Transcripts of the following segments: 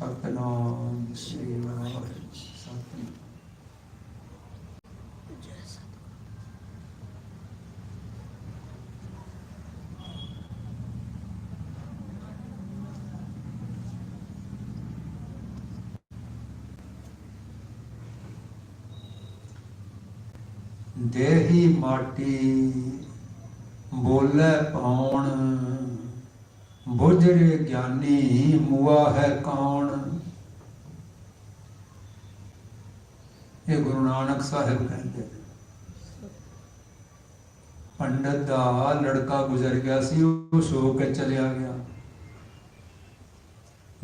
ਸਤਨਾਮ ਸ੍ਰੀ ਵਾਹਿਗੁਰੂ ਸਤਿ ਦੇਹੀ ਮਾਟੀ ਬੋਲੇ ਪਾਉਣ ਬੁਝਰੇ ਗਿਆਨੀ ਮੁਆ ਹੈ ਕੌਣ ਇਹ ਗੁਰੂ ਨਾਨਕ ਸਾਹਿਬ ਕਹਿੰਦੇ ਨੇ। ਪੰਡਤ ਦਾ ਲੜਕਾ ਗੁਜ਼ਰ ਗਿਆ ਸੀ, ਉਹ ਸੋ ਕੇ ਚਲਿਆ ਗਿਆ।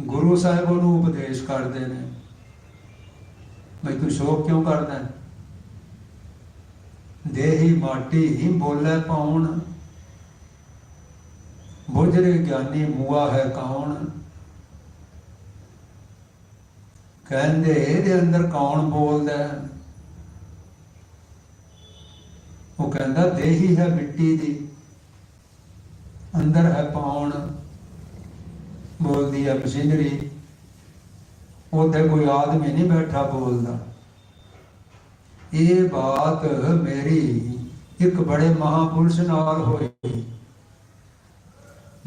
ਗੁਰੂ ਸਾਹਿਬ ਉਹਨੂੰ ਉਪਦੇਸ਼ ਕਰਦੇ ਨੇ, ਬਈ ਤੂੰ ਸ਼ੋਕ ਕਿਉਂ ਕਰਦਾ ਦੇਹੀ ਮਾਟੀ ਹੀ ਬੋਲੇ ਪਾਉਣ। ਬੁਝਰੇ ਗਿਆਨੀ ਮੂਆ ਹੈ ਕੌਣ ਕਹਿੰਦੇ ਇਹਦੇ ਅੰਦਰ ਕੌਣ ਬੋਲਦਾ ਹੈ? ਉਹ ਕਹਿੰਦਾ ਦੇਹੀ ਹੈ ਮਿੱਟੀ ਦੀ, ਅੰਦਰ ਹੈ ਪਾਉਣ ਬੋਲਦੀ ਹੈ ਮਸ਼ੀਨਰੀ ਉੱਥੇ ਕੋਈ ਆਦਮੀ ਨਹੀਂ ਬੈਠਾ ਬੋਲਦਾ ਇਹ ਬਾਤ ਮੇਰੀ ਇੱਕ ਬੜੇ ਮਹਾਪੁਰਸ਼ ਨਾਲ ਹੋਈ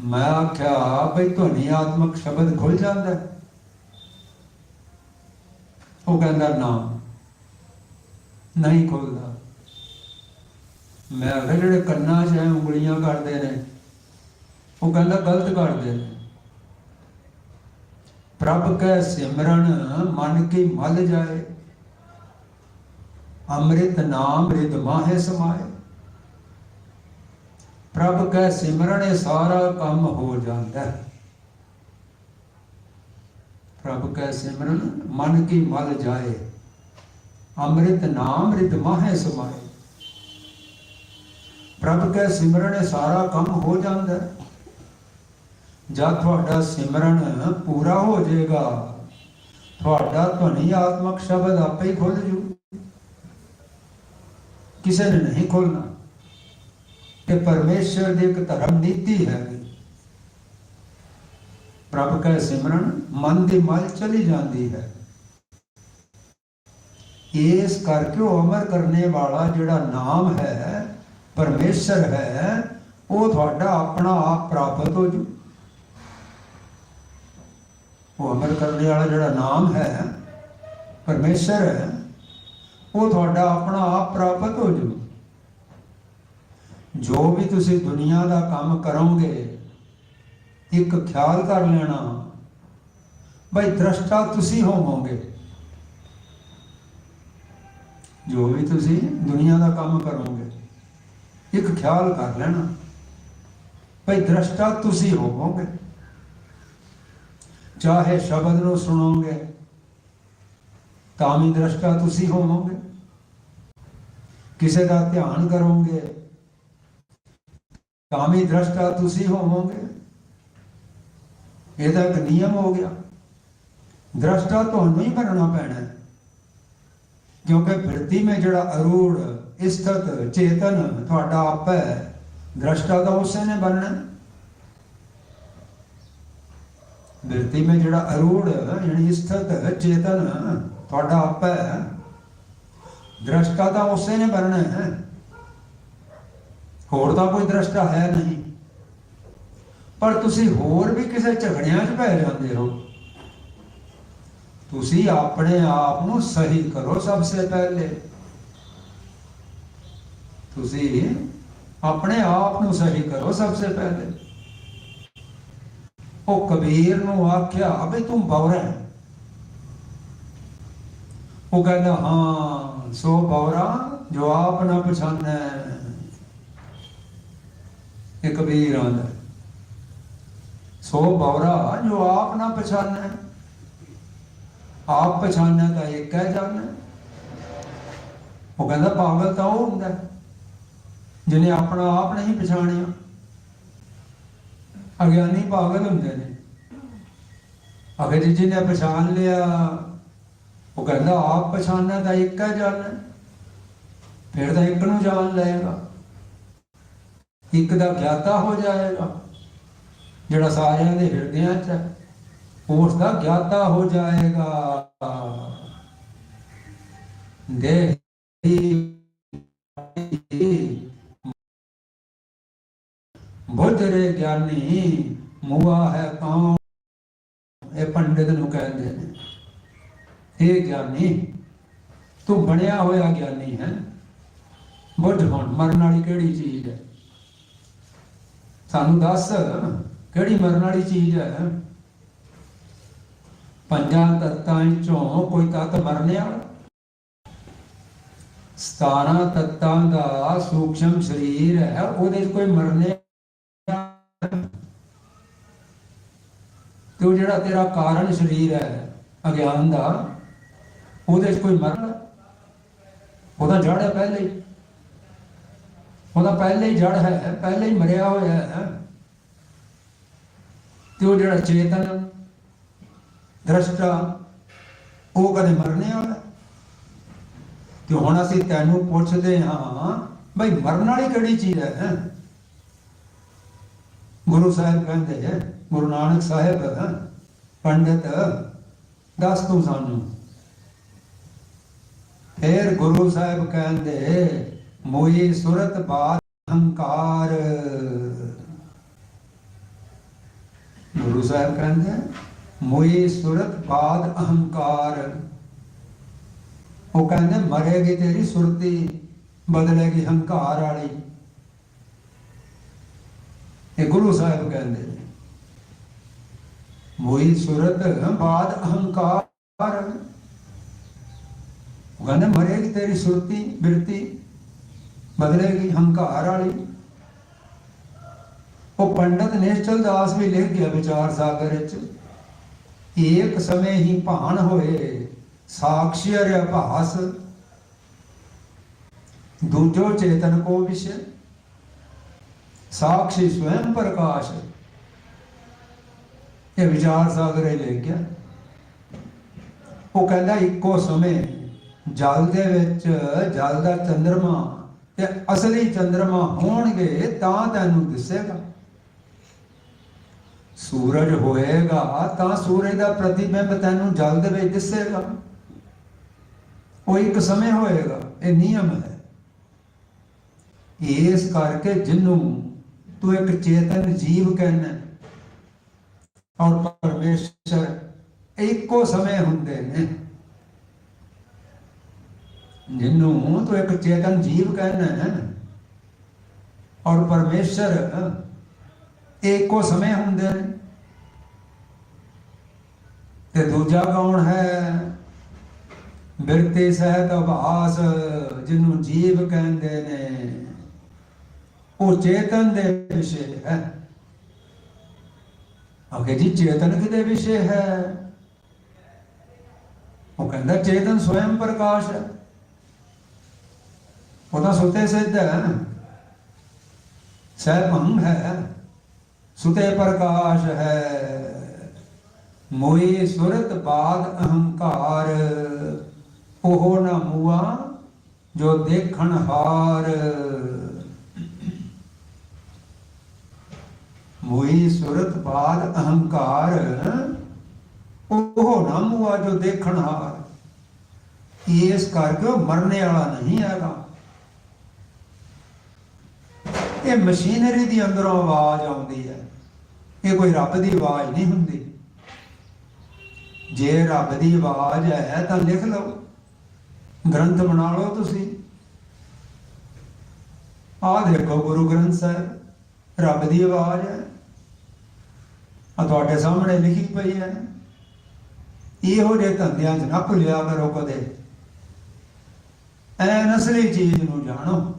ਮੈਂ ਆਖਿਆ ਭਈ ਧੁਨੀ ਆਤਮਕ ਸ਼ਬਦ ਖੁੱਲ ਜਾਂਦਾ ਹੈ? ਉਹ ਕਹਿੰਦਾ, ਨਾ। ਨਹੀਂ ਖੁੱਲਦਾ। ਮੈਂ ਕਿਹਾ, ਜਿਹੜੇ ਕੰਨਾਂ 'ਚ ਐ ਉਂਗਲੀਆਂ ਕਰਦੇ ਨੇ, ਉਹ ਕਹਿੰਦਾ, ਗਲਤ ਕਰਦੇ ਨੇ। ਪ੍ਰਭ ਕੈ ਸਿਮਰਨ, ਮਨ ਕੀ ਮਲ ਜਾਏ। ਅੰਮ੍ਰਿਤ ਨਾਮ ਰਿਦ ਮਾਹੇ ਸਮਾਏ। ਪ੍ਰਭ ਕੈ ਸਿਮਰਨ, ਇਹ ਸਾਰਾ ਕੰਮ ਹੋ ਜਾਂਦਾ ਹੈ। ਪ੍ਰਭ ਕੈ ਸਿਮਰਨ, ਮਨ ਕੀ ਮਲ ਜਾਏ, ਅੰਮ੍ਰਿਤ ਨਾਮ ਰਿਦ ਮਾਹੇ ਸਮਾਏ। ਪ੍ਰਭ ਕੈ ਸਿਮਰਨ ਇਹ ਸਾਰਾ ਕੰਮ ਹੋ ਜਾਂਦਾ। ਹੈ ਜਦ ਤੁਹਾਡਾ ਸਿਮਰਨ ਪੂਰਾ ਹੋ ਜਾਏਗਾ, ਤੁਹਾਡਾ ਧੁਨੀ ਆਤਮਕ ਸ਼ਬਦ ਆਪੇ ਹੀ ਖੁੱਲ ਜੂ। ਕਿਸੇ ਨੇ ਨਹੀਂ ਖੋਲਣਾ ਕਿ ਪਰਮੇਸ਼ਰ ਦੀ ਇੱਕ ਧਰਮ ਨੀਤੀ ਹੈ ਪ੍ਰਭ ਕਾ ਸਿਮਰਨ, ਮਨ ਦੀ ਮਲ ਚਲੀ ਜਾਂਦੀ ਹੈ। ਇਸ ਕਰਕੇ ਉਹ ਅਮਰ ਕਰਨੇ ਵਾਲਾ ਜਿਹੜਾ ਨਾਮ ਹੈ, ਪਰਮੇਸ਼ਰ ਹੈ, ਉਹ ਤੁਹਾਡਾ ਆਪਣਾ ਆਪ ਪ੍ਰਾਪਤ ਹੋ ਜੂ। ਉਹ ਅਮਰ ਕਰਨੇ ਵਾਲਾ ਜਿਹੜਾ ਨਾਮ ਹੈ, ਪਰਮੇਸ਼ਰ ਹੈ, ਉਹ ਤੁਹਾਡਾ ਆਪਣਾ ਆਪ ਪ੍ਰਾਪਤ ਹੋ ਜੂ। ਜੋ ਵੀ ਤੁਸੀਂ ਦੁਨੀਆ ਦਾ ਕੰਮ ਕਰੋਗੇ ਇੱਕ ਖਿਆਲ ਕਰ ਲੈਣਾ। ਬਈ ਦ੍ਰਸ਼ਟਾ ਤੁਸੀਂ ਹੋਵੋਗੇ। ਜੋ ਵੀ ਤੁਸੀਂ ਦੁਨੀਆ ਦਾ ਕੰਮ ਕਰੋਗੇ, ਇੱਕ ਖਿਆਲ ਕਰ ਲੈਣਾ। ਬਈ ਦ੍ਰਸ਼ਟਾ ਤੁਸੀਂ ਹੋਵੋਗੇ। ਚਾਹੇ ਸ਼ਬਦ ਨੂੰ ਸੁਣੋਗੇ, ਤਾਂ ਵੀ ਦ੍ਰਸ਼ਟਾ ਤੁਸੀਂ ਹੋਵੋਗੇ। ਕਿਸੇ ਦਾ ਧਿਆਨ ਕਰੋਗੇ, ਤਾਂ ਵੀ ਦ੍ਰਸ਼ਟਾ ਤੁਸੀਂ ਹੋਵੋਗੇ। ਇਹਦਾ ਇੱਕ ਨਿਯਮ ਹੋ ਗਿਆ। ਦ੍ਰਸ਼ਟਾ ਤੁਹਾਨੂੰ ਹੀ ਬਣਨਾ ਪੈਣਾ ਹੈ। ਕਿਉਂਕਿ ਫਿਰਤੀ में ਜਿਹੜਾ ਅਰੂੜ, ਇਸਤਤ, ਚੇਤਨ ਤੁਹਾਡਾ ਆਪ ਹੈ, ਦ੍ਰਸ਼ਟਾ ਤਾਂ ਉਸੇ ਨੇ ਬਣਨਾ ਹੈ। ਬਿਰਤੀ में ਜਿਹੜਾ ਅਰੂੜ, ਯਾਨੀ ਇਸਤਤ, ਚੇਤਨ ਤੁਹਾਡਾ ਆਪ ਹੈ। ਦ੍ਰਸ਼ਟਾ ਤਾਂ ਉਸੇ ਨੇ ਬਣਨਾ ਹੈ। ਹੋਰ ਤਾਂ ਕੋਈ ਦ੍ਰਸ਼ਟਾ ਹੈ ਨਹੀਂ। ਪਰ ਤੁਸੀਂ ਹੋਰ ਵੀ ਕਿਸੇ ਝਗੜਿਆਂ 'ਚ ਪੈ ਜਾਂਦੇ ਹੋ। ਤੁਸੀਂ ਆਪਣੇ ਆਪ ਨੂੰ ਸਹੀ ਕਰੋ ਸਭ ਤੋਂ ਪਹਿਲੇ। ਤੁਸੀਂ ਆਪਣੇ ਆਪ ਨੂੰ ਸਹੀ ਕਰੋ ਸਭ ਤੋਂ ਪਹਿਲੇ। ਉਹ ਕਬੀਰ ਨੂੰ ਆਖਿਆ, ਅਬੇ ਤੂੰ ਬੌਰਾ ਹੈ। ਉਹ ਕਹਿੰਦਾ, ਹਾਂ, ਸੋ ਬੌਰਾ ਜੋ ਆਪ ਨਾ ਪਛਾਨੈ। ਇਹ ਕਬੀਰ ਆਂਦਾ। ਸੋ ਬੌਰਾ ਜੋ ਆਪ ਨਾ ਪਛਾਨੈ, ਆਪ ਪਛਾਨੈ ਤਾਂ ਇੱਕ ਹੈ ਜਾਣੈ ਉਹ ਕਹਿੰਦਾ ਪਾਗਲ ਤਾਂ ਉਹ ਹੁੰਦਾ, ਜਿਹਨੇ ਆਪਣਾ ਆਪ ਨਹੀਂ ਪਛਾਣਿਆ। ਅਗਿਆਨੀ ਪਾਗਲ ਹੁੰਦੇ ਨੇ। ਅਗਰ ਜੀ ਜਿਹਨੇ ਪਛਾਣ ਲਿਆ, ਉਹ ਕਹਿੰਦਾ ਆਪ ਪਛਾਣਨਾ ਤਾਂ ਇੱਕ ਹੈ ਜਾਣਨਾ ਫਿਰ ਤਾਂ ਇੱਕ ਨੂੰ ਜਾਣ ਲਏਗਾ। ਇੱਕ ਦਾ ਗਿਆਤਾ ਹੋ ਜਾਏਗਾ। ਜਿਹੜਾ ਸਾਰਿਆਂ ਦੇ ਹਿਰਦਿਆਂ 'ਚ ਉਸ ਦਾ ਗਿਆਤਾ ਹੋ ਜਾਏਗਾ। ਦੇਹੀ ਬੁੱਧਰੇ ਗਿਆਨੀ, ਮੁਆ ਹੈ ਕੌਣ ਇਹ ਪੰਡਿਤ ਨੂੰ ਕਹਿੰਦੇ ਨੇ ਇਹ ਗਿਆਨੀ, ਤੂੰ ਬਣਿਆ ਹੋਇਆ ਗਿਆਨੀ ਹੈ। ਬੁੱਧ ਹੁਣ, ਮਰਨ ਵਾਲੀ ਕਿਹੜੀ ਚੀਜ਼ ਹੈ? ਸਾਨੂੰ ਦੱਸ। ਕਿਹੜੀ ਮਰਨ ਵਾਲੀ ਚੀਜ਼ ਹੈ? ਪੰਜਾਂ ਤੱਤਾਂ ਚੋਂ ਕੋਈ ਤੱਤ ਮਰਨੇ ਵਾਲਾ? 17 ਤੱਤਾਂ ਦਾ ਸੂਖਸ਼ਮ ਸਰੀਰ ਹੈ, ਉਹਦੇ 'ਚ ਕੋਈ ਮਰਨੇ ਤੇ ਉਹ ਜਿਹੜਾ ਤੇਰਾ ਕਾਰਨ ਸਰੀਰ ਹੈ, ਅਗਿਆਨ ਦਾ, ਉਹਦੇ 'ਚ ਕੋਈ ਮਰਨ ਉਹਦਾ ਜੜ ਹੈ ਪਹਿਲੇ ਹੀ। ਉਹਦਾ ਪਹਿਲੇ ਹੀ ਜੜ ਹੈ, ਪਹਿਲੇ ਹੀ ਮਰਿਆ ਹੋਇਆ ਹੈ। ਤੇ ਉਹ ਜਿਹੜਾ ਚੇਤਨ, ਦ੍ਰਸ਼ਟਾ, ਉਹ ਕਦੇ ਮਰਨੇ ਵਾਲਾ ਤੇ ਹੁਣ ਅਸੀਂ ਤੈਨੂੰ ਪੁੱਛਦੇ ਹਾਂ, ਬਈ ਮਰਨ ਵਾਲੀ ਕਿਹੜੀ ਚੀਜ਼ ਹੈ? ਗੁਰੂ ਸਾਹਿਬ ਕਹਿੰਦੇ ਹੈ, ਗੁਰੂ ਨਾਨਕ ਸਾਹਿਬ, ਪੰਡਿਤ, ਦੱਸ ਤੂੰ ਸਾਨੂੰ। ਫੇਰ ਗੁਰੂ ਸਾਹਿਬ ਕਹਿੰਦੇ, ਮੋਈ ਸੁਰਤ ਬਾਦ ਅਹੰਕਾਰ। ਗੁਰੂ ਸਾਹਿਬ ਕਹਿੰਦੇ ਮੋਈ ਸੁਰਤ ਬਾਦ ਅਹੰਕਾਰ। ਉਹ ਕਹਿੰਦੇ, ਮਰੇਗੀ ਤੇਰੀ ਸੁਰਤੀ, ਬਦਲੇਗੀ ਹੰਕਾਰ ਵਾਲੀ। ਇਹ ਗੁਰੂ ਸਾਹਿਬ ਕਹਿੰਦੇ ਨੇ ਮੋਈ ਸੁਰਤ ਬਾਦ ਅਹੰਕਾਰ। ਉਹ ਕਹਿੰਦੇ, ਮਰੇਗੀ ਤੇਰੀ ਸੁਰਤੀ, ਬਿਰਤੀ, ਬਦਲੇਗੀ ਹੰਕਾਰ ਵਾਲੀ। ਉਹ ਪੰਡਤ ਨਿਸ਼ਚਲ ਦਾਸ ਵੀ ਲਿਖ ਗਿਆ ਵਿਚਾਰ ਸਾਗਰ ਵਿੱਚ। ਏਕ ਸਮੇਂ ਹੀ ਭਾਣ ਹੋਏ ਸਾਖੀ ਅਰਿ ਭਾਸ ਦੂਜੋ ਚੇਤਨ ਕੋ ਵਿਸ਼ੇ ਸਾਖੀ ਸਵੈਮ ਪ੍ਰਕਾਸ਼। ਇਹ ਵਿਚਾਰ ਸਾਗਰ ਹੀ ਲਿਖ ਗਿਆ। ਉਹ ਕਹਿੰਦਾ, ਇੱਕੋ ਸਮੇਂ ਜਲ ਦੇ ਵਿੱਚ ਜਲ ਦਾ ਚੰਦਰਮਾ ਤੇ ਅਸਲੀ ਚੰਦਰਮਾ ਹੋਣਗੇ, ਤਾਂ ਤੈਨੂੰ ਦਿਸੇਗਾ। ਸੂਰਜ ਹੋਏਗਾ, ਤਾਂ ਸੂਰਜ ਦਾ ਪ੍ਰਤੀਬਿੰਬ ਤੈਨੂੰ ਜਲ ਦੇ ਵਿੱਚ ਦਿਸੇਗਾ। ਉਹ ਇੱਕ ਸਮੇਂ ਹੋਏਗਾ, ਇਹ ਨਿਯਮ ਹੈ। ਇਸ ਕਰਕੇ ਜਿੰਨੂੰ ਤੂੰ ਇੱਕ ਚੇਤਨ ਜੀਵ ਕਹਿੰਦਾ ਔਰ ਪਰਮੇਸ਼ਰ ਇੱਕੋ ਸਮੇਂ ਹੁੰਦੇ ਨੇ। ਜਿੰਨੂੰ ਤੂੰ ਇੱਕ ਚੇਤਨ ਜੀਵ ਕਹਿੰਦਾ ਹੈ, ਔਰ ਪਰਮੇਸ਼ਰ ਇੱਕੋ ਸਮੇਂ ਹੁੰਦੇ ਨੇ। ਤੇ ਦੂਜਾ ਕੌਣ ਹੈ? ਬਿਰਤੇ ਸਹਿਤ ਆਭਾਸ ਜਿਹਨੂੰ ਜੀਵ ਕਹਿੰਦੇ ਨੇ। ਉਹ ਚੇਤਨ ਦੇ ਵਿਸ਼ੇ ਹੈ। ਅਗੇ ਜੀ, ਚੇਤਨ ਕਿਦੇ ਵਿਸ਼ੇ ਹੈ? ਉਹ ਕਹਿੰਦਾ ਚੇਤਨ ਸਵੈਮ ਪ੍ਰਕਾਸ਼ ਹੈ। ਉਹਦਾ ਸੁਤੇ ਸਿੱਧ ਹੈ। ਸਹਿ ਭੰਗ ਹੈ। ਸੁਤੇ ਪ੍ਰਕਾਸ਼ ਹੈ। ਮੋਈ ਸੁਰਤ ਬਾਦ ਅਹੰਕਾਰ ਉਹ ਨਾ ਮੂਆ ਜੋ ਦੇਖਣ ਹਾਰ। ਮੋਈ ਸੁਰਤ ਬਾਦ ਅਹੰਕਾਰ ਉਹ ਨਾ ਮੂਆ ਜੋ ਦੇਖਣ ਹਾਰ। ਇਸ ਕਰਕੇ ਉਹ ਮਰਨੇ ਵਾਲਾ ਨਹੀਂ ਹੈਗਾ। ਇਹ ਮਸ਼ੀਨਰੀ ਦੀ ਅੰਦਰੋਂ ਆਵਾਜ਼ ਆਉਂਦੀ ਹੈ। ਇਹ ਕੋਈ ਰੱਬ ਦੀ ਆਵਾਜ਼ ਨਹੀਂ ਹੁੰਦੀ। ਜੇ ਰੱਬ ਦੀ ਆਵਾਜ਼ ਹੈ ਤਾਂ ਲਿਖ ਲਓ। ਗ੍ਰੰਥ ਬਣਾ ਲਓ ਤੁਸੀਂ। ਆਹ ਦੇਖੋ ਗੁਰੂ ਗ੍ਰੰਥ ਸਾਹਿਬ, ਰੱਬ ਦੀ ਆਵਾਜ਼ ਹੈ। ਆ ਤੁਹਾਡੇ ਸਾਹਮਣੇ ਲਿਖੀ ਪਈ ਹੈ। ਇਹੋ ਜਿਹੇ ਧੰਦਿਆਂ 'ਚ ਨਾ ਭੁੱਲਿਆ ਕਰੋ ਕਦੇ। ਐ ਨਸਲੀ ਚੀਜ਼ ਨੂੰ ਜਾਣੋ।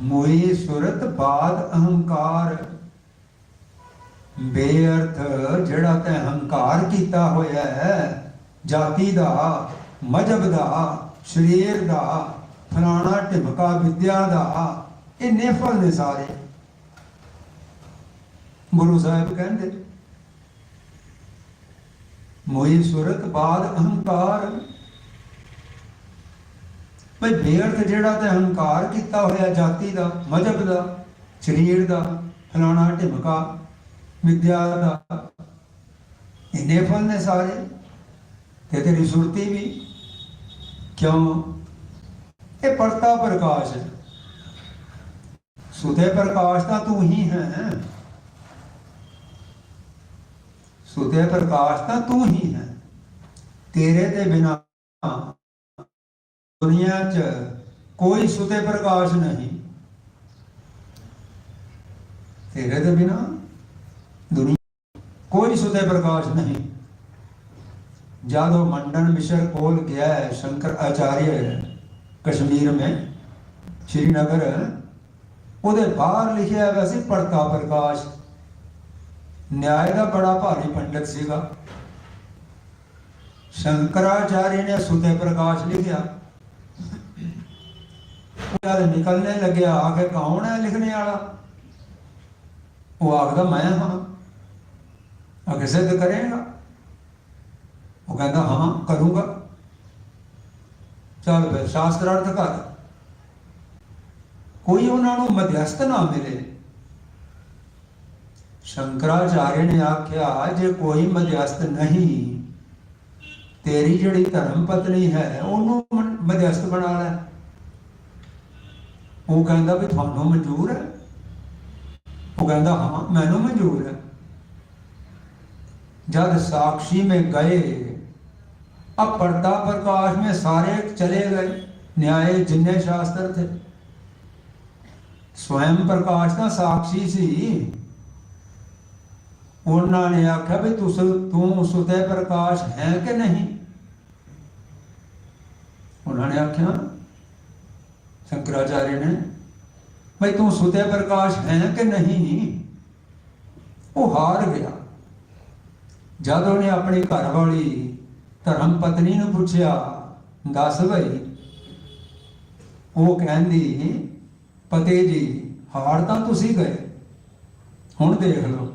ਮੋਈ ਸੁਰਤ ਬਾਦ ਅਹੰਕਾਰ। ਬੇਅਰਥ, ਜਿਹੜਾ ਤੇ ਹੰਕਾਰ ਕੀਤਾ ਹੋਇਆ ਹੈ, ਜਾਤੀ ਦਾ ਮਜਬ ਦਾ, ਸਰੀਰ ਦਾ, ਫਲਾਣਾ ਢਿਮਕਾ ਵਿਦਿਆ ਦਾ, ਇਹ ਨੇਫਲ ਨੇ ਸਾਰੇ। ਗੁਰੂ ਸਾਹਿਬ ਕਹਿੰਦੇ, ਮੋਈ ਸੁਰਤ ਬਾਦ ਅਹੰਕਾਰ। ਭਈ ਬੇਅਰਥ ਜਿਹੜਾ ਤੇ ਹੰਕਾਰ ਕੀਤਾ ਹੋਇਆ, ਜਾਤੀ ਦਾ ਮਜਬ ਦਾ, ਸਰੀਰ ਦਾ, ਫਲਾਣਾ ਢਿਮਕਾ ਵਿਦਿਆ ਦਾ ਇੰਨੇ ਫਲ ਨੇ ਸਾਰੇ ਤੇ ਤੇਰੀ ਸੁਰਤੀ ਵੀ ਕਿਉਂ? ਇਹ ਪਰਤਾ ਪ੍ਰਕਾਸ਼ ਹੈ। ਸੁਤੇ ਪ੍ਰਕਾਸ਼ ਤਾਂ ਤੂੰ ਹੀ ਹੈ। ਸੁਤੇ ਪ੍ਰਕਾਸ਼ ਤਾਂ ਤੂੰ ਹੀ ਹੈ। ਤੇਰੇ ਦੇ ਬਿਨਾ ਦੁਨੀਆ 'ਚ ਕੋਈ ਸੁਤੇ ਪ੍ਰਕਾਸ਼ ਨਹੀਂ। ਤੇਰੇ ਦੇ ਬਿਨਾ ਕੋਈ ਸੁਦੇ ਪ੍ਰਕਾਸ਼ ਨਹੀਂ। ਜਦੋਂ ਮੰਡਨ ਮਿਸ਼ਰ ਕੋਲ ਗਿਆ ਸ਼ੰਕਰ ਆਚਾਰੀय ਕਸ਼ਮੀਰ ਮੇ ਸ਼੍ਰੀਨਗਰ ਉਹਦੇ ਬਾਹਰ ਲਿਖਿਆ ਹੋਇਆ ਸੀ ਪੜਤਾ ਪ੍ਰਕਾਸ਼। ਨਿਆਏ ਦਾ ਬੜਾ ਭਾਰੀ ਪੰਡਤ ਸੀਗਾ। ਸ਼ੰਕਰਾਚਾਰੀ ਨੇ ਸੁਤੇ ਪ੍ਰਕਾਸ਼ ਲਿਖਿਆ। ਉਹਦਾ ਨਿਕਲਣੇ ਲੱਗਿਆ ਆ ਕੌਣ ਹੈ ਲਿਖਣੇ ਵਾਲਾ? ਉਹ ਆਖਦਾ, ਮੈਂ ਹਾਂ। ਅਗੇ ਸਿੱਧ ਕਰੇਗਾ ਉਹ ਕਹਿੰਦਾ ਹਾਂ ਕਰੂੰਗਾ ਚੱਲ ਫਿਰ ਸ਼ਾਸਤਰ ਅਰਥ ਕਰ ਕੋਈ ਉਹਨਾਂ ਨੂੰ ਮਧਿਅਸਥ ਨਾ ਮਿਲੇ ਸ਼ੰਕਰਾਚਾਰਿਆ ਨੇ ਆਖਿਆ ਜੇ ਕੋਈ ਮਧਿਅਸਥ ਨਹੀਂ ਤੇਰੀ ਜਿਹੜੀ ਧਰਮ ਪਤਨੀ ਹੈ ਉਹਨੂੰ ਮਨ- ਮਧਿਅਸਥ ਬਣਾ ਲੈ ਉਹ ਕਹਿੰਦਾ ਵੀ ਤੁਹਾਨੂੰ ਮਨਜ਼ੂਰ ਹੈ ਉਹ ਕਹਿੰਦਾ ਹਾਂ ਮੈਨੂੰ ਮਨਜ਼ੂਰ ਹੈ जब साक्षी में गए। अब पर्दा प्रकाश में सारे चले गए। न्याय जिन्हें शास्त्र थे। स्वयं प्रकाश ना साक्षी सी। उन्होंने आख्या भी तू तू सुतः प्रकाश है कि नहीं? उन्होंने आख्या, शंकराचार्य ने, भाई तू सुतः प्रकाश है कि नहीं? वो हार गया। ਜਦ ਉਹਨੇ ਆਪਣੀ ਘਰ ਵਾਲੀ ਧਰਮ ਪਤਨੀ ਨੂੰ ਪੁੱਛਿਆ, ਦੱਸ ਬਈ। ਉਹ ਕਹਿੰਦੀ, ਪਤੇ ਜੀ ਹਾਰ ਤਾਂ ਤੁਸੀਂ ਗਏ। ਹੁਣ ਦੇਖ ਲਓ।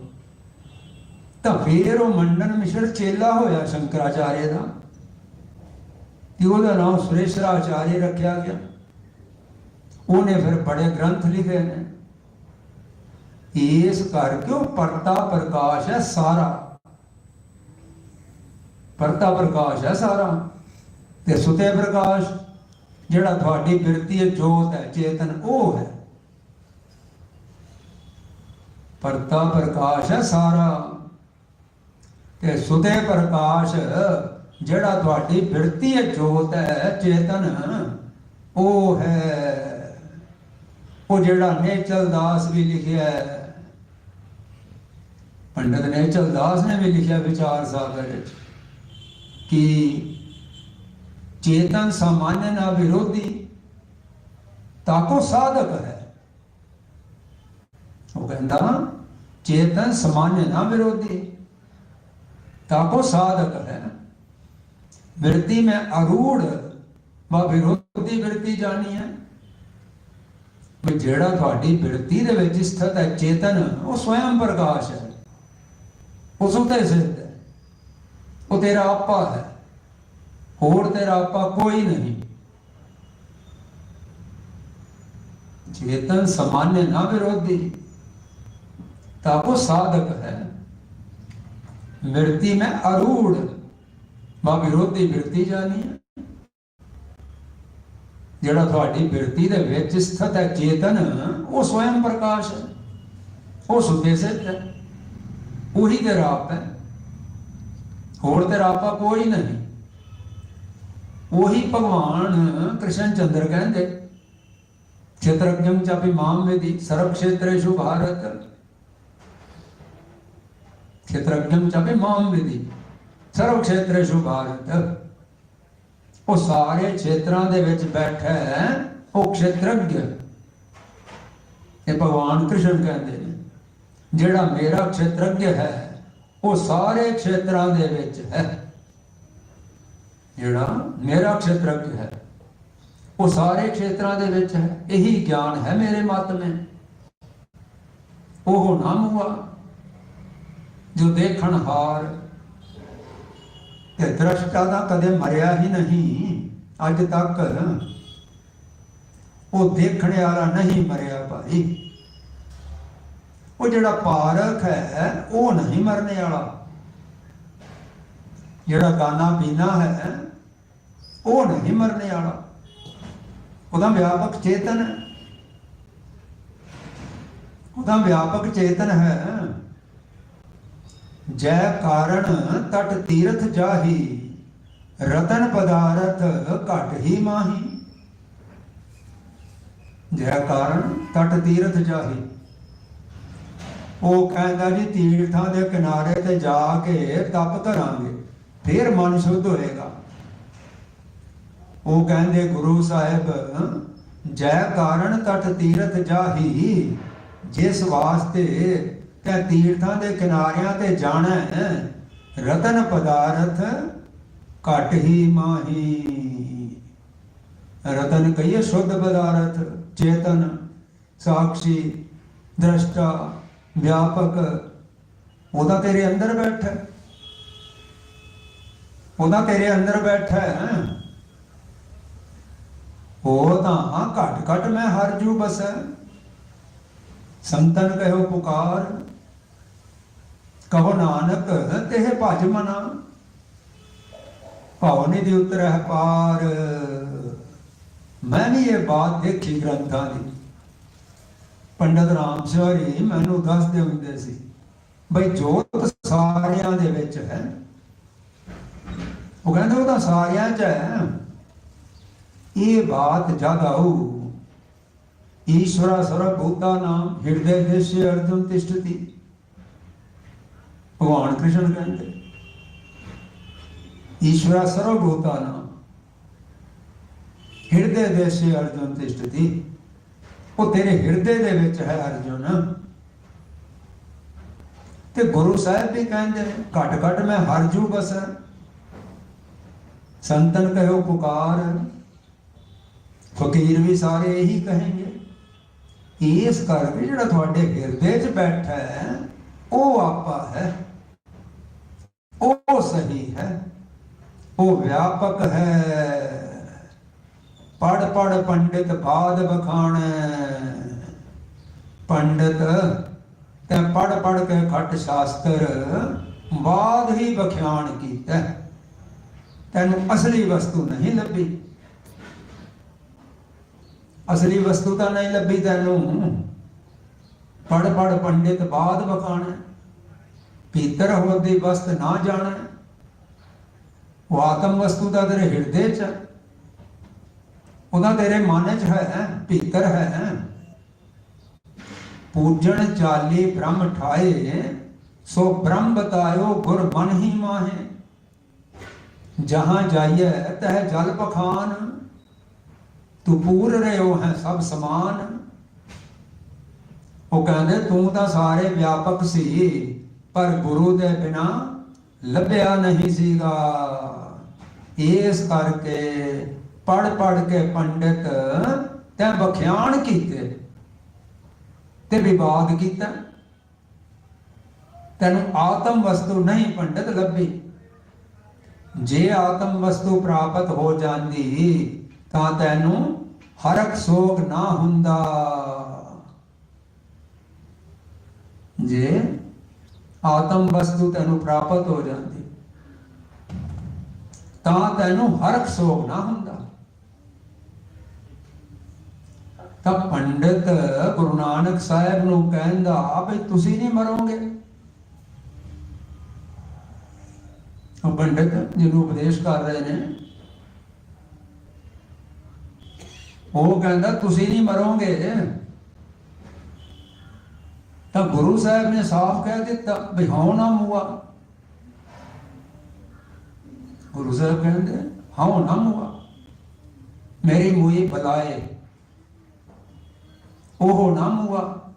ਤਾਂ ਫੇਰ ਉਹ ਮੰਡਨ ਮਿਸ਼ਰ ਚੇਲਾ ਹੋਇਆ ਸ਼ੰਕਰਾਚਾਰਿਆ ਦਾ। ਤੇ ਉਹਦਾ ਨਾਮ ਸੁਰੇਸ਼ਰਾਚਾਰਿਆ ਰੱਖਿਆ ਗਿਆ। ਉਹਨੇ ਫਿਰ ਬੜੇ ਗ੍ਰੰਥ ਲਿਖੇ ਨੇ। ਇਸ ਕਰਕੇ ਉਹ ਪਰਤਾ ਪ੍ਰਕਾਸ਼ ਹੈ ਸਾਰਾ? ਪਰਤਾ ਪ੍ਰਕਾਸ਼ ਹੈ ਸਾਰਾ ਤੇ ਸੁਤੇ ਪ੍ਰਕਾਸ਼, ਜਿਹੜਾ ਤੁਹਾਡੀ ਬਿਰਤੀ ਹੈ, ਜੋਤ ਹੈ, ਚੇਤਨ, ਉਹ ਹੈ। ਪਰਤਾ ਪ੍ਰਕਾਸ਼ ਹੈ ਸਾਰਾ ਤੇ ਸੁਤੇ ਪ੍ਰਕਾਸ਼, ਜਿਹੜਾ ਤੁਹਾਡੀ ਬਿਰਤੀ ਹੈ, ਜੋਤ ਹੈ, ਚੇਤਨ, ਉਹ ਹੈ। ਉਹ ਜਿਹੜਾ ਨੇਚਲ ਦਾਸ ਵੀ ਲਿਖਿਆ ਹੈ। ਪੰਡਤ ਨੇਚਲ ਦਾਸ ਨੇ ਵੀ ਲਿਖਿਆ ਵਿਚਾਰ ਸਾਗਰ ਵਿੱਚ। ਚੇਤਨ चेतन ਨਾ ਵਿਰੋਧੀ विरोधी ताको साधक है ਉਹ ਕਹਿੰਦਾ ਚੇਤਨ ਸਮਾਨ ਨਾ ਵਿਰੋਧੀ ਤਾਕੋ ਸਾਧਕ ਹੈ ਵਿਰਤੀ ਮੈਂ ਅਰੂੜ ਵਾ ਵਿਰੋਧੀ ਵਿਰਤੀ ਜਾਣੀ ਹੈ। ਵੀ ਜਿਹੜਾ ਤੁਹਾਡੀ ਵਿਰਤੀ ਦੇ ਵਿੱਚ ਸਥਿਤ ਹੈ ਚੇਤਨ, ਉਹ ਸਵੈਮ ਪ੍ਰਕਾਸ਼ ਹੈ। ਉਸ ਉਤੇ ਸਿੱਧ ਉਹ ਤੇਰਾ ਆਪਾ ਹੈ। ਹੋਰ ਤੇਰਾ ਆਪਾ ਕੋਈ ਨਹੀਂ। ਚੇਤਨ ਸਾਮਾन्य ਨਾ ਵਿਰੋਧੀ, ਤਾਂ ਉਹ ਸਾਧਕ ਹੈ। ਮਿਰਤੀ ਮੈਂ ਅਰੂੜ, ਮਾ ਵਿਰੋਧੀ ਬਿਰਤੀ ਜਾਣੀ ਹੈ। ਜਿਹੜਾ ਤੁਹਾਡੀ ਬਿਰਤੀ ਦੇ ਵਿੱਚ ਸਥਿਤ ਹੈ ਚੇਤਨ, ਉਹ ਸਵਯੰ ਪ੍ਰਕਾਸ਼ ਹੈ। ਉਹ ਸੁਤੇ ਸਿੱਧ ਹੈ। ਉਹੀ ਤੇਰਾ ਆਪ ਹੈ। ਹੋਰ ਤੇਰਾ ਆਪਾ ਕੋਈ ਨਹੀਂ। ਉਹੀ ਭਗਵਾਨ ਕ੍ਰਿਸ਼ਨ ਚੰਦਰ ਕਹਿੰਦੇ ਖੇਤਰਜੰ ਚਾਪੀ ਮਾਮ ਮੇਦੀ ਸਰਵ ਖੇਤਰੇਸ਼ੂ ਭਾਰਤ। ਖੇਤਰਜੰ ਚਾਪੀ ਮਾਮ ਮੇਦੀ ਸਰਵ ਖੇਤਰੇਸ਼ੂ ਭਾਰਤ। ਉਹ ਸਾਰੇ ਖੇਤਰਾਂ ਦੇ ਵਿੱਚ ਬੈਠਾ ਹੈ, ਉਹ ਖੇਤਰਜ ਇਹ ਭਗਵਾਨ ਕ੍ਰਿਸ਼ਨ ਕਹਿੰਦੇ ਨੇ, ਜਿਹੜਾ ਮੇਰਾ ਖੇਤਰਜ ਹੈ ਉਹ ਸਾਰੇ ਖੇਤਰਾਂ ਦੇ ਵਿੱਚ ਹੈ। ਜਿਹੜਾ ਮੇਰਾ ਖੇਤਰ ਹੈ, ਉਹ ਸਾਰੇ ਖੇਤਰਾਂ ਦੇ ਵਿੱਚ ਹੈ। ਇਹੀ ਗਿਆਨ ਹੈ ਮੇਰੇ ਮਤ में ਉਹ ਨਾਮ ਹੁਆ ਜੋ ਦੇਖਣ ਹਾਰ ਤੇ ਦ੍ਰਸ਼ਟਾ ਦਾ ਕਦੇ ਮਰਿਆ ਹੀ ਨਹੀਂ, ਅੱਜ ਤੱਕ ਉਹ ਦੇਖਣ ਵਾਲਾ ਨਹੀਂ ਮਰਿਆ ਭਾਈ। ਉਹ ਜਿਹੜਾ ਪਾਰਖ ਹੈ, ਉਹ ਨਹੀਂ ਮਰਨੇ ਵਾਲਾ। ਜਿਹੜਾ ਗਾਣਾ ਪੀਣਾ ਹੈ, ਉਹ ਨਹੀਂ ਮਰਨੇ ਵਾਲਾ। ਉਹਦਾ ਵਿਆਪਕ ਚੇਤਨ ਹੈ। ਉਹਦਾ ਵਿਆਪਕ ਚੇਤਨ ਹੈ। ਜੈ ਕਾਰਣ ਤਟ ਤੀਰਥ ਜਾਹੀ, ਰਤਨ ਪਦਾਰਥ ਘਟ ਹੀ ਮਾਹੀ। ਜੈ ਕਾਰਣ ਤਟ ਤੀਰਥ ਜਾਹੀ। ਉਹ ਕਹਿੰਦਾ ਜੀ ਤੀਰਥਾਂ ਦੇ ਕਿਨਾਰੇ ਤੇ ਜਾ ਕੇ ਤਪ ਕਰਾਂਗੇ, ਫਿਰ ਮਨ ਸ਼ੁੱਧ ਹੋਏਗਾ। ਉਹ ਕਹਿੰਦੇ, ਗੁਰੂ ਸਾਹਿਬ, ਜੈ ਕਾਰਨ ਤਟ ਤੀਰਥ ਜਾਹੀ, ਜਿਸ ਵਾਸਤੇ ਤੇ ਤੀਰਥਾਂ ਦੇ ਕਿਨਾਰਿਆਂ ਤੇ ਜਾਣਾ ਰਤਨ ਪਦਾਰਥ ਘਟ ਹੀ ਮਾਹੀ। ਰਤਨ ਕਹੀਏ, ਸ਼ੁੱਧ ਪਦਾਰਥ, ਚੇਤਨ ਸਾਖੀ ਦ੍ਰਸ਼ਟਾ ਵਿਆਪਕ ਉਹਦਾ ਤੇਰੇ ਅੰਦਰ ਬੈਠਾ। ਉਹਦਾ ਤੇਰੇ ਅੰਦਰ ਬੈਠਾ। ਹੈ ਉਹ ਤਾਂ ਘਟ ਘਟ ਮੈਂ ਹਰ ਜੂ ਬਸੈ। ਸੰਤਨ ਕਹਿਓ ਪੁਕਾਰ। ਕਹੋ ਨਾਨਕ, ਤੇਹ ਭਜ ਮਨਾ। ਭਵਨੀ ਦੀ ਉਤਰਹਿ ਪਾਰ। ਮੈਂ ਵੀ ਇਹ ਬਾਤ ਦੇਖੀ ਗ੍ਰੰਥਾਂ ਦੀ। ਪੰਡਤ ਰਾਮ ਸ਼ੌਰੀ ਮੈਨੂੰ ਦੱਸਦੇ ਹੁੰਦੇ ਸੀ, ਬਈ ਜੋਤ ਸਾਰਿਆਂ ਦੇ ਵਿੱਚ ਹੈ। ਉਹ ਕਹਿੰਦਾ, ਉਹ ਤਾਂ ਸਾਰਿਆਂ 'ਚ ਹੈ। ਇਹ ਬਾਤ ਜਦ ਆਊ, ਈਸ਼ਵਰਾ ਸਰਬ ਭੂਤਾ ਨਾਮ ਹਿਰਦੇ ਦੇਸ਼ੇ ਅਰਜੁਨ ਤਿਸ਼ਠਤੀ ਭਗਵਾਨ ਕ੍ਰਿਸ਼ਨ ਕਹਿੰਦੇ, ਈਸ਼ਵਰਾ ਸਰਬ ਭੂਤਾ ਨਾਮ ਹਿਰਦੇ ਦੇਸ਼ੇ ਅਰਜੁਨ ਤਿਸ਼ਠਤੀ ਉਹ ਤੇਰੇ ਹਿਰਦੇ ਦੇ ਵਿੱਚ ਹੈ ਅਰਜੁਨ। ਤੇ ਗੁਰੂ ਸਾਹਿਬ ਵੀ ਕਹਿੰਦੇ ਨੇ, ਘਟ ਘਟ ਮੈਂ ਹਰ ਜੂ ਬਸੈ। ਸੰਤਨ ਕਹਿਓ ਪੁਕਾਰ। ਫਕੀਰ ਵੀ ਸਾਰੇ ਇਹੀ ਕहेंगे ਇਸ ਕਰਕੇ ਜਿਹੜਾ ਤੁਹਾਡੇ ਹਿਰਦੇ 'ਚ ਬੈਠਾ ਹੈ, ਉਹ ਆਪਾ ਹੈ। ਉਹ ਸਹੀ ਹੈ। ਉਹ ਵਿਆਪਕ ਹੈ। ਪੜ ਪੜ ਪੰਡਿਤ ਬਾਦ ਬਖਾਣ। ਪੰਡਿਤ, ਤੇ ਪੜ ਪੜ ਕੇ ਖੱਟ ਸ਼ਾਸਤਰ ਬਾਦ ਹੀ ਬਖਿਆਣ ਕੀਤਾ। ਤੈਨੂੰ ਅਸਲੀ ਵਸਤੂ ਨਹੀਂ ਲੱਭੀ। ਅਸਲੀ ਵਸਤੂ ਤਾਂ ਨਹੀਂ ਲੱਭੀ ਤੈਨੂੰ। ਪੜ ਪੜ ਪੰਡਿਤ ਬਾਦ ਬਖਾਣ ਭੀਤਰ ਹੋਦੀ ਵਸਤ ਨਾ ਜਾਣਾ। ਉਹ ਆਤਮ ਵਸਤੂ ਤਾਂ ਤੇਰੇ ਹਿਰਦੇ 'ਚ ਹੈ। ਉਹਦਾ ਤੇਰੇ ਮਨ 'ਚ ਹੈ ਭੀਤਰ ਹੈ। ਪੂਜਣ ਚਾਲੀ ਬ੍ਰਹਮ ਠਾਏ, ਸੋ ਬ੍ਰਹਮ ਬਤਾਇਓ ਗੁਰ ਮਨ ਹੀ ਮਾਹੇ। ਜਹਾਂ ਜਾਈਏ ਤਹ ਜਲ ਪਖਾਨ। ਤੂੰ ਪੂਰ ਰਿਓ ਹੈ ਸਭ ਸਮਾਨ। ਉਹ ਕਹਿੰਦੇ, ਤੂੰ ਤਾਂ ਸਾਰੇ ਵਿਆਪਕ ਸੀ, ਪਰ ਗੁਰੂ ਦੇ ਬਿਨਾ ਲੱਭਿਆ ਨਹੀਂ ਸੀਗਾ। ਇਸ ਕਰਕੇ ਪੜ ਪੜ ਕੇ ਪੰਡਿਤ ਤੈ ਬਖਿਆਣ ਕੀਤੇ। ਤੇ ਵਿਵਾਦ ਕੀਤਾ। ਤੈਨੂੰ ਆਤਮ ਵਸਤੂ ਨਹੀਂ ਪੰਡਿਤ ਲੱਭੀ। ਜੇ ਆਤਮ ਵਸਤੂ ਪ੍ਰਾਪਤ ਹੋ ਜਾਂਦੀ, ਤਾਂ ਤੈਨੂੰ ਹਰਕ ਸੋਗ ਨਾ ਹੁੰਦਾ। ਜੇ ਆਤਮ ਵਸਤੂ ਤੈਨੂੰ ਪ੍ਰਾਪਤ ਹੋ ਜਾਂਦੀ, ਤਾਂ ਤੈਨੂੰ ਹਰਕ ਸੋਗ ਨਾ ਹੁੰਦਾ। ਤਾਂ ਪੰਡਿਤ ਗੁਰੂ ਨਾਨਕ ਸਾਹਿਬ ਨੂੰ ਕਹਿੰਦਾ ਵੀ ਤੁਸੀਂ ਨਹੀਂ ਮਰੋਗੇ। ਉਹ ਪੰਡਿਤ ਜਿਹਨੂੰ ਉਪਦੇਸ਼ ਕਰ ਰਹੇ ਨੇ, ਉਹ ਕਹਿੰਦਾ ਤੁਸੀਂ ਨਹੀਂ ਮਰੋਗੇ। ਤਾਂ ਗੁਰੂ ਸਾਹਿਬ ਨੇ ਸਾਫ਼ ਕਹਿ ਦਿੱਤਾ ਵੀ ਹਉ ਨਾ ਮੂਆ। ਗੁਰੂ ਸਾਹਿਬ ਕਹਿੰਦੇ ਹਾਂ ਨਾ ਮੁਆ। ਮੇਰੀ ਮੂਈ ਬਲਾਏ। ਉਹ ਨਾ ਮੁਆ,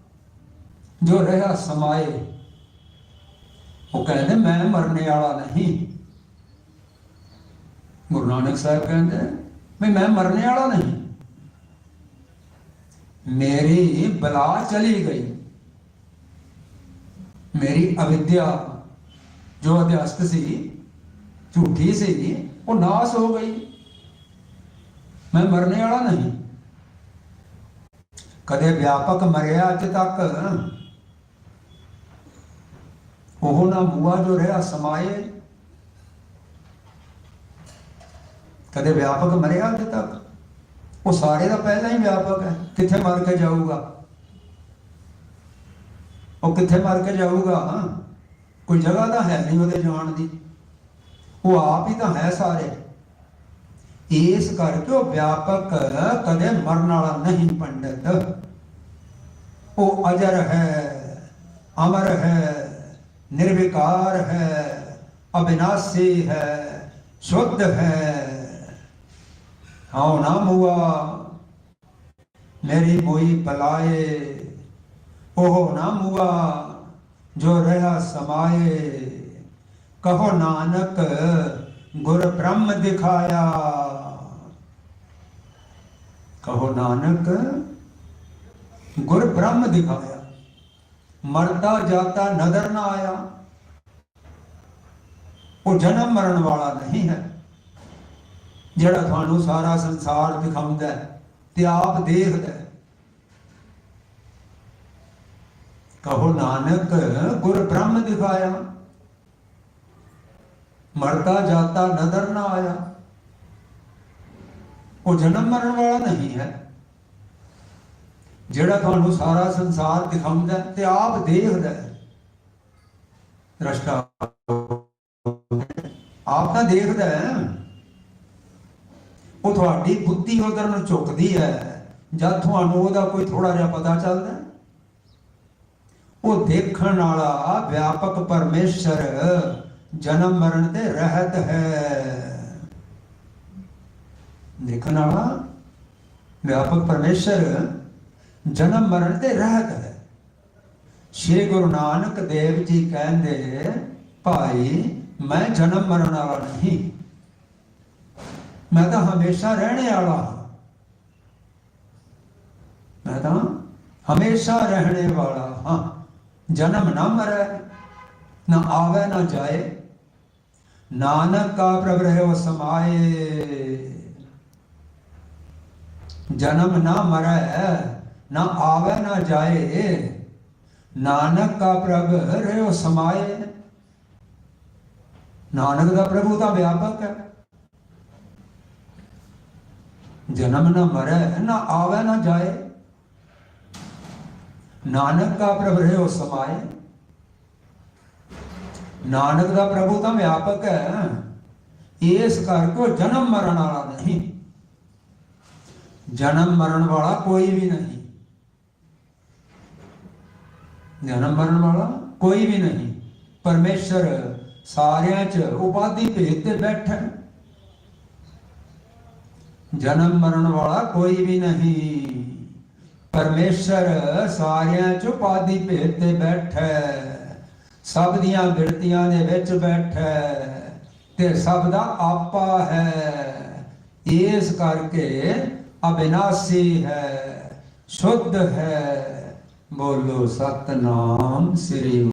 ਜੋ ਰਹਾ ਸਮਾਏ। ਉਹ ਕਹਿੰਦੇ, ਮੈਂ ਮਰਨੇ ਵਾਲਾ ਨਹੀਂ। ਗੁਰੂ ਨਾਨਕ ਸਾਹਿਬ ਕਹਿੰਦੇ, ਵੀ ਮੈਂ ਮਰਨੇ ਵਾਲਾ ਨਹੀਂ। ਮੇਰੀ ਬਲਾ ਚਲੀ ਗਈ। ਮੇਰੀ ਅਵਿਦਿਆ, ਜੋ ਅਧਿਆਸਤ ਸੀ, ਝੂਠੀ ਸੀ, ਉਹ ਨਾਸ ਹੋ ਗਈ। ਮੈਂ ਮਰਨੇ ਵਾਲਾ ਨਹੀਂ। ਕਦੇ ਵਿਆਪਕ ਮਰਿਆ ਅੱਜ ਤੱਕ। ਉਹ ਨਾ ਮੂਆ ਜੋ ਰਿਹਾ ਸਮਾਏ। ਕਦੇ ਵਿਆਪਕ ਮਰਿਆ ਅੱਜ ਤੱਕ। ਉਹ ਸਾਰੇ ਦਾ ਪਹਿਲਾਂ ਹੀ ਵਿਆਪਕ ਹੈ। ਕਿੱਥੇ ਮਰ ਕੇ ਜਾਊਗਾ? ਉਹ ਕਿੱਥੇ ਮਰ ਕੇ ਜਾਊਗਾ? ਹਾਂ। ਕੋਈ ਜਗ੍ਹਾ ਤਾਂ ਹੈ ਨਹੀਂ ਉਹਦੇ ਜਾਣ ਦੀ। ਉਹ ਆਪ ਹੀ ਤਾਂ ਹੈ ਸਾਰੇ। ਇਸ ਕਰਕੇ ਉਹ ਵਿਆਪਕ ਕਦੇ ਮਰਨ ਵਾਲਾ ਨਹੀਂ ਪੰਡਤ ਉਹ ਅਜਰ ਹੈ ਅਮਰ ਹੈ ਨਿਰਵਿਕਾਰ ਹੈ ਅਬਿਨਾਸੀ ਹੈ ਸ਼ੁੱਧ ਹੈ ਹਉ ਨਾ ਮੁਆ ਮੇਰੀ ਮੋਈ ਬਲਾਏ ਉਹ ਨਾ ਮੁਆ ਜੋ ਰਹਾ ਸਮਾਏ ਕਹੋ ਨਾਨਕ ਗੁਰ ਬ੍ਰਹਮ ਦਿਖਾਇਆ ਕਹੋ ਨਾਨਕ, ਗੁਰ ਬ੍ਰਹਮ ਦਿਖਾਇਆ, ਮਰਦਾ ਜਾਤਾ ਨਜ਼ਰ ਨਾ ਆਇਆ। ਉਹ ਜਨਮ ਮਰਨ ਵਾਲਾ ਨਹੀਂ ਹੈ, ਜਿਹੜਾ ਤੁਹਾਨੂੰ ਸਾਰਾ ਸੰਸਾਰ ਦਿਖਾਉਂਦਾ ਹੈ ਤੇ ਆਪ ਦੇਖਦਾ ਹੈ। ਕਹੋ ਨਾਨਕ, ਗੁਰ ਬ੍ਰਹਮ ਦਿਖਾਇਆ, ਮਰਦਾ ਜਾਤਾ ਨਦਰ ਨਾ ਆਇਆ। ਉਹ ਜਨਮ ਮਰਨ ਵਾਲਾ ਨਹੀਂ ਹੈ। ਜਿਹੜਾ ਤੁਹਾਨੂੰ ਸਾਰਾ ਸੰਸਾਰ ਦਿਖਾਉਂਦਾ ਤੇ ਆਪ ਦੇਖਦਾ ਹੈ। ਦ੍ਰਸ਼ਟਾ ਆਪ ਤਾਂ ਦੇਖਦਾ ਹੈ। ਉਹ ਤੁਹਾਡੀ ਬੁੱਧੀ ਉਧਰ ਨੂੰ ਝੁਕਦੀ ਹੈ। ਜਦ ਤੁਹਾਨੂੰ ਉਹਦਾ ਕੋਈ ਥੋੜਾ ਜਿਹਾ ਪਤਾ ਚੱਲਦਾ ਉਹ ਦੇਖਣ ਵਾਲਾ ਵਿਆਪਕ ਪਰਮੇਸ਼ਰ ਜਨਮ ਮਰਨ ਤੇ ਰਹਿਤ ਹੈ। ਦੇਖਣ ਵਾਲਾ ਵਿਆਪਕ ਪਰਮੇਸ਼ਰ ਜਨਮ ਮਰਨ ਤੇ ਰਹਿਤ ਹੈ ਸ਼੍ਰੀ ਗੁਰੂ ਨਾਨਕ ਦੇਵ ਜੀ ਕਹਿੰਦੇ ਭਾਈ ਮੈਂ ਜਨਮ ਮਰਨ ਵਾਲਾ ਨਹੀਂ ਮੈਂ ਤਾਂ ਹਮੇਸ਼ਾ ਰਹਿਣੇ ਵਾਲਾ ਹਾਂ ਮੈਂ ਤਾਂ ਹਮੇਸ਼ਾ ਰਹਿਣੇ ਵਾਲਾ ਹਾਂ ਜਨਮ ਨਾ ਮਰੈ ਨਾ ਆਵੇ ਨਾ ਜਾਏ ਨਾਨਕ ਕਾ ਪ੍ਰਭ ਰਹਿਓ ਸਮਾਏ ਜਨਮ ਨਾ ਮਰੈ ਨਾ ਆਵੇ ਨਾ ਜਾਏ ਨਾਨਕ ਕਾ ਪ੍ਰਭ ਰਹਿਓ ਸਮਾਏ ਨਾਨਕ ਦਾ ਪ੍ਰਭੂ ਤਾਂ ਵਿਆਪਕ ਹੈ ਜਨਮ ਨਾ ਮਰੈ ਨਾ ਆਵੇ ਨਾ ਜਾਏ ਨਾਨਕ ਕਾ ਪ੍ਰਭ ਰਹਿਓ ਸਮਾਏ ਨਾਨਕ ਦਾ ਪ੍ਰਭੂ ਤਾਂ ਵਿਆਪਕ ਹੈ ਇਸ ਕਰਕੇ ਉਹ ਜਨਮ ਮਰਨ ਵਾਲਾ ਨਹੀਂ ਜਨਮ ਮਰਨ ਵਾਲਾ ਕੋਈ ਵੀ ਨਹੀਂ। ਜਨਮ ਮਰਨ ਵਾਲਾ ਕੋਈ ਵੀ ਨਹੀਂ। ਪਰਮੇਸ਼ਰ ਸਾਰਿਆਂ 'ਚ ਉਪਾਧੀ ਭੇਦ ਤੇ ਬੈਠਾ ਜਨਮ ਮਰਨ ਵਾਲਾ ਕੋਈ ਵੀ ਨਹੀਂ। ਪਰਮੇਸ਼ਰ ਸਾਰਿਆਂ 'ਚ ਉਪਾਧੀ ਭੇਦ ਤੇ ਬੈਠਾ। ਸਭ ਦੀਆਂ ਬਿਰਤੀਆਂ ਦੇ ਵਿੱਚ ਬੈਠਾ ਹੈ ਤੇ ਸਭ ਦਾ ਆਪਾ ਹੈ। ਇਸ ਕਰਕੇ ਅਬਿਨਾਸੀ ਹੈ ਸ਼ੁੱਧ ਹੈ ਬੋਲੋ ਸਤਨਾਮ ਸ੍ਰੀ